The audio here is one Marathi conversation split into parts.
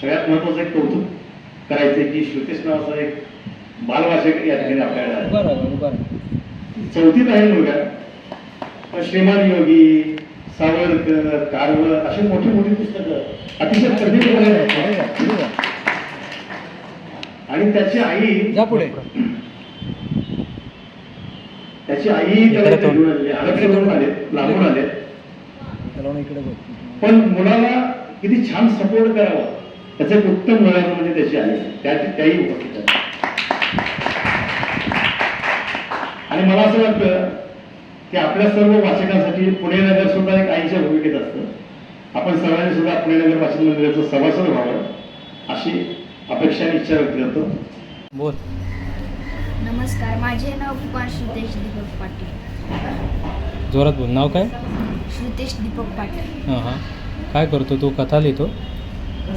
सगळ्यात महत्वाचं एक कौतुक करायचं की श्रुतेश नावाचा एक बालवाचक या ठिकाणी राहा चौथीत आहे. मुलगा श्रीमान योगी सावरकर कारवर अशी मोठी मोठी पुस्तकं अतिशय जा. आणि त्याची आई जा पुढे. त्याची आई त्याला. घेऊन आले लांबून आले पण मुलाला किती छान सपोर्ट करावा. त्याचं एक उत्तम उदाहरण म्हणजे त्याची आई त्या त्याही उपस्थित आहे आणि मला असं वाटतं की आपल्या सर्व वाचकांसाठी पुणे नगर सुद्धा एक आईच्या भूमिकेत असतं. आपण सर्वांनी सुद्धा पुणे नगर वाचन मंदिराचं सभासद व्हावं अशी अपेक्षा आणि इच्छा व्यक्त करतो. बोल. नमस्कार माझे नाव कुमार श्रुतेश दीपक पाटील. जोरात बोल. नाव काय? श्रुतेश दीपक पाटील. हां हां. काय करतो तू? कथा लिहितो?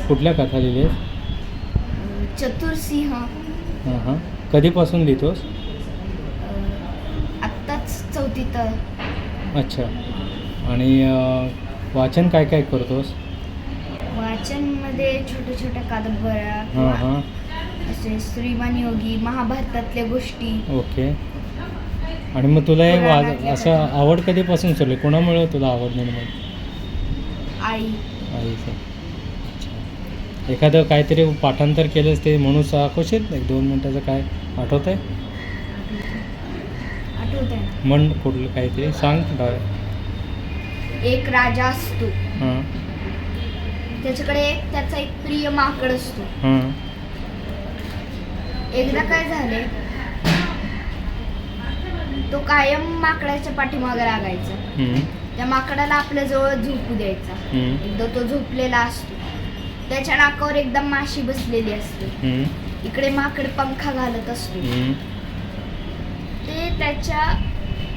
कुठल्या कथा लिहिली आहेस अं, चतुरसिंह हां हां कधीपासून लिहितोस? आत्ताच चौथीत अच्छा. आणि अं, वाचन काय काय करतोस? वाचनमध्ये छोट्या छोट्या कादंबऱ्या हां किंवा हां असे श्रीमान योगी महाभारतातल्या गोष्टी. ओके. आणि मग तुला हे वाज पुराणातल्या असं कथा. आवड कधीपासून सुरली कोणामुळे तुला आवड निर्माण? आई. आईचं एखादं काहीतरी पाठांतर केलंस ते म्हणून खुशीत एक दोन मिनटाचं काय आठवत आहे? म्हण कुठलं काहीतरी. सांग डाय एक राजा असतो. हां. त्याच्याकडे त्याचा एक प्रिय माकड असतो. एकदा काय झाले तो कायम माकडाच्या पाठीमागे लागायचा त्या माकडाला आपल्या जवळ झोपू द्यायचा. एकदा तो झोपलेला असतो. त्याच्या नाकावर एकदम माशी बसलेली असते. हम्म, इकडे माकड पंखा घालत असतो. हम्म, ते त्याच्या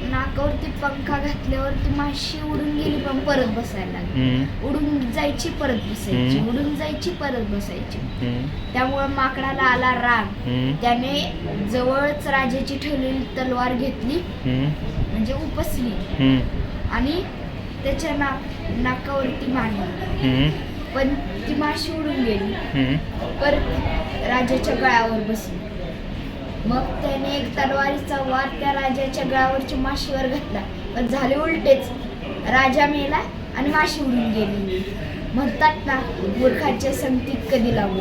नाकावरती पंखा घातल्यावर ती माशी उडून गेली पण परत बसायला लागली. हम्म, उडून जायची परत बसायची. हम्म. उडून जायची परत बसायची. हम्म, त्यामुळे माकडाला आला राग. हम्म, त्याने जवळच राजाची ठेवलेली तलवार घेतली. हम्म, म्हणजे उपसली. हम्म, आणि त्याच्या नाक नाकावरती मारली. हम्म, पण ती माशी उडून गेली. परत राजाच्या गळ्यावर बसली. मग त्याने एक तलवारीचा वार त्या राजाच्या गळ्यावरच्या माशीवर घातला. पण झाले उलटेच. राजा मेला आणि माशी उडून गेली. म्हणतात ना मूर्खाच्या संगतीत कधी लागू